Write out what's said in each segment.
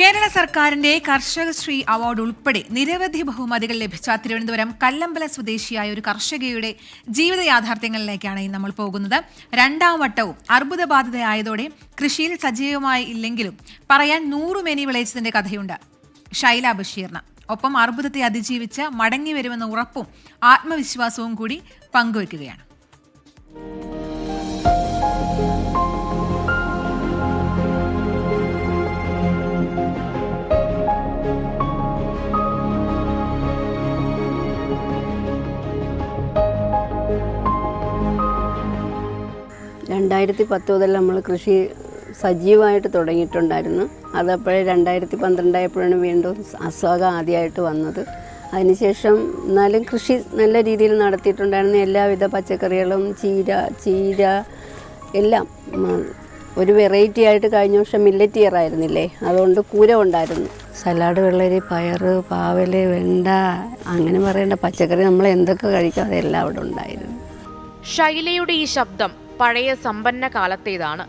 കേരള സർക്കാരിന്റെ കർഷകശ്രീ അവാർഡ് ഉൾപ്പെടെ നിരവധി ബഹുമതികൾ ലഭിച്ച തിരുവനന്തപുരം കല്ലമ്പല സ്വദേശിയായ ഒരു കർഷകയുടെ ജീവിത യാഥാർത്ഥ്യങ്ങളിലേക്കാണ് നമ്മൾ പോകുന്നത്. രണ്ടാം വട്ടവും അർബുദബാധിതയായതോടെ കൃഷിയിൽ സജീവമായി ഇല്ലെങ്കിലും പറയാൻ നൂറുമേനി വിളയിച്ചതിന്റെ കഥയുണ്ട്. ഷൈല ബഷീറിന് ഒപ്പം അർബുദത്തെ അതിജീവിച്ച് മടങ്ങി വരുമെന്ന ഉറപ്പും ആത്മവിശ്വാസവും കൂടി പങ്കുവയ്ക്കുകയാണ്. രണ്ടായിരത്തി പത്ത് മുതൽ നമ്മൾ കൃഷി സജീവമായിട്ട് തുടങ്ങിയിട്ടുണ്ടായിരുന്നു. അതപ്പോഴേ രണ്ടായിരത്തി പന്ത്രണ്ടായപ്പോഴാണ് വീണ്ടും അസുഖം ആദ്യമായിട്ട് വന്നത്. അതിനുശേഷം എന്നാലും കൃഷി നല്ല രീതിയിൽ നടത്തിയിട്ടുണ്ടായിരുന്നു. എല്ലാവിധ പച്ചക്കറികളും ചീര ചീര എല്ലാം ഒരു വെറൈറ്റി ആയിട്ട് കഴിഞ്ഞ വർഷം മില്ലറ്റ് ഇയർ ആയിരുന്നില്ലേ? അതുകൊണ്ട് കൂര ഉണ്ടായിരുന്നു. സലാഡ് വെള്ളരി പയറ് പാവൽ വെണ്ട അങ്ങനെ പറയേണ്ട പച്ചക്കറി നമ്മൾ എന്തൊക്കെ കഴിക്കാം അതെല്ലാം അവിടെ ഉണ്ടായിരുന്നു. ഷൈലയുടെ ഈ ശബ്ദം പഴയ സമ്പന്ന കാലത്തേതാണ്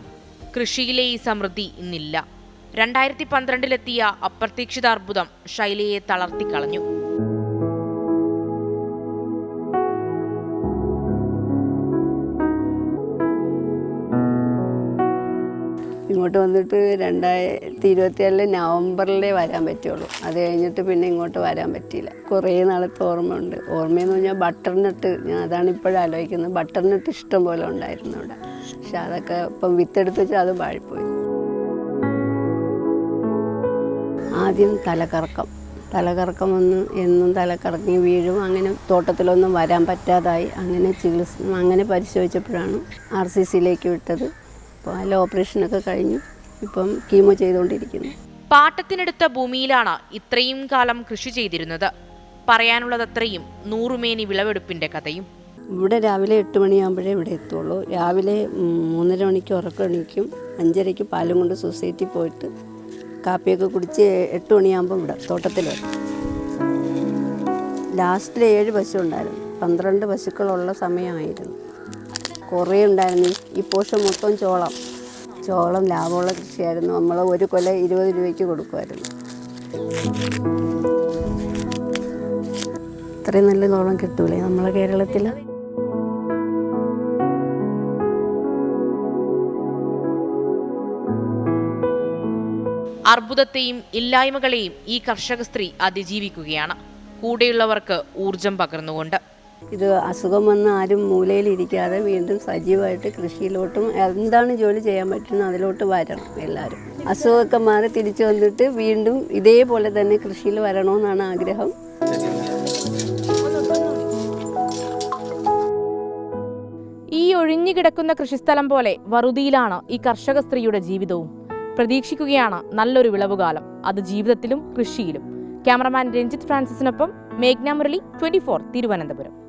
കൃഷിയിലെ ഈ സമൃദ്ധി ഇന്നില്ല. രണ്ടായിരത്തി പന്ത്രണ്ടിലെത്തിയ അപ്രതീക്ഷിത അർബുദം ഷൈലയെ തളർത്തിക്കളഞ്ഞു. ഇങ്ങോട്ട് വന്നിട്ട് രണ്ടായിരത്തി ഇരുപത്തിയേഴിൽ നവംബറിലേ വരാൻ പറ്റുള്ളൂ. അത് കഴിഞ്ഞിട്ട് പിന്നെ ഇങ്ങോട്ട് വരാൻ പറ്റിയില്ല. കുറേ നാളത്തെ ഓർമ്മയുണ്ട്. ഓർമ്മയെന്ന് പറഞ്ഞാൽ ബട്ടർനട്ട് ഞാൻ അതാണ് ഇപ്പോഴും ആലോചിക്കുന്നത്. ബട്ടർ നട്ട് ഇഷ്ടം പോലെ ഉണ്ടായിരുന്നു ഇവിടെ പക്ഷെ അതൊക്കെ ഇപ്പം വിത്തെടുത്ത് വെച്ചാൽ അത് വാഴിപ്പോയി ആദ്യം തലകറക്കം. തലകറക്കം ഒന്ന് എന്നും തലകറങ്ങി വീഴും. അങ്ങനെ തോട്ടത്തിലൊന്നും വരാൻ പറ്റാതായി. അങ്ങനെ ചികിത്സ അങ്ങനെ പരിശോധിച്ചപ്പോഴാണ് ആർ സി സിയിലേക്ക് വിട്ടത്. അപ്പോൾ അതിൽ ഓപ്പറേഷനൊക്കെ കഴിഞ്ഞു. ഇപ്പം കീമോ ചെയ്തുകൊണ്ടിരിക്കുന്നു. പാട്ടത്തിനെടുത്ത ഭൂമിയിലാണ് ഇത്രയും കാലം കൃഷി ചെയ്തിരുന്നത്. പറയാനുള്ളത് അത്രയും നൂറുമേനി വിളവെടുപ്പിന്റെ കഥയും. ഇവിടെ രാവിലെ എട്ട് മണിയാകുമ്പോഴേ ഇവിടെ എത്തുള്ളൂ. രാവിലെ മൂന്നര മണിക്ക് ഉറക്കണിക്കും അഞ്ചരയ്ക്ക് പാലും കൊണ്ട് സൊസൈറ്റി പോയിട്ട് കാപ്പിയൊക്കെ കുടിച്ച് എട്ട് മണിയാകുമ്പോൾ ഇവിടെ തോട്ടത്തിൽ വരും. ലാസ്റ്റിൽ ഏഴ് പശു ഉണ്ടായിരുന്നു. പന്ത്രണ്ട് പശുക്കളുള്ള സമയമായിരുന്നു. കുറേ ഉണ്ടായിരുന്നു. ഈ പോഷം മൊത്തം ചോളം. ചോളം ലാഭമുള്ള കൃഷിയായിരുന്നു. നമ്മൾ ഒരു കൊല ഇരുപത് രൂപയ്ക്ക് കൊടുക്കുമായിരുന്നു ഇത്രയും നല്ല ചോളം കിട്ടൂലേ നമ്മളെ കേരളത്തിൽ അർബുദത്തെയും ഇല്ലായ്മകളെയും ഈ കർഷക സ്ത്രീ അതിജീവിക്കുകയാണ്. കൂടെയുള്ളവർക്ക് ഊർജം പകർന്നുകൊണ്ട്. ഇത് അസുഖം വന്ന് ആരും മൂലയിലിരിക്കാതെ വീണ്ടും സജീവമായിട്ട് കൃഷിയിലോട്ടും എന്താണ് ജോലി ചെയ്യാൻ പറ്റുന്നത് അതിലോട്ട് വരണം എല്ലാവരും. അസുഖമൊക്കെ മാറി തിരിച്ചു വന്നിട്ട് വീണ്ടും ഇതേപോലെ തന്നെ കൃഷിയിൽ വരണമെന്നാണ് ആഗ്രഹം. ഈ ഒഴിഞ്ഞുകിടക്കുന്ന കൃഷിസ്ഥലം പോലെ വറുതിയിലാണ് ഈ കർഷക സ്ത്രീയുടെ ജീവിതവും. പ്രതീക്ഷിക്കുകയാണ് നല്ലൊരു വിളവുകാലം. അത് ജീവിതത്തിലും കൃഷിയിലും. ക്യാമറമാൻ രഞ്ജിത്ത് ഫ്രാൻസിസിനൊപ്പം മേഘ്ന മുരളി ട്വന്റി ഫോർ തിരുവനന്തപുരം.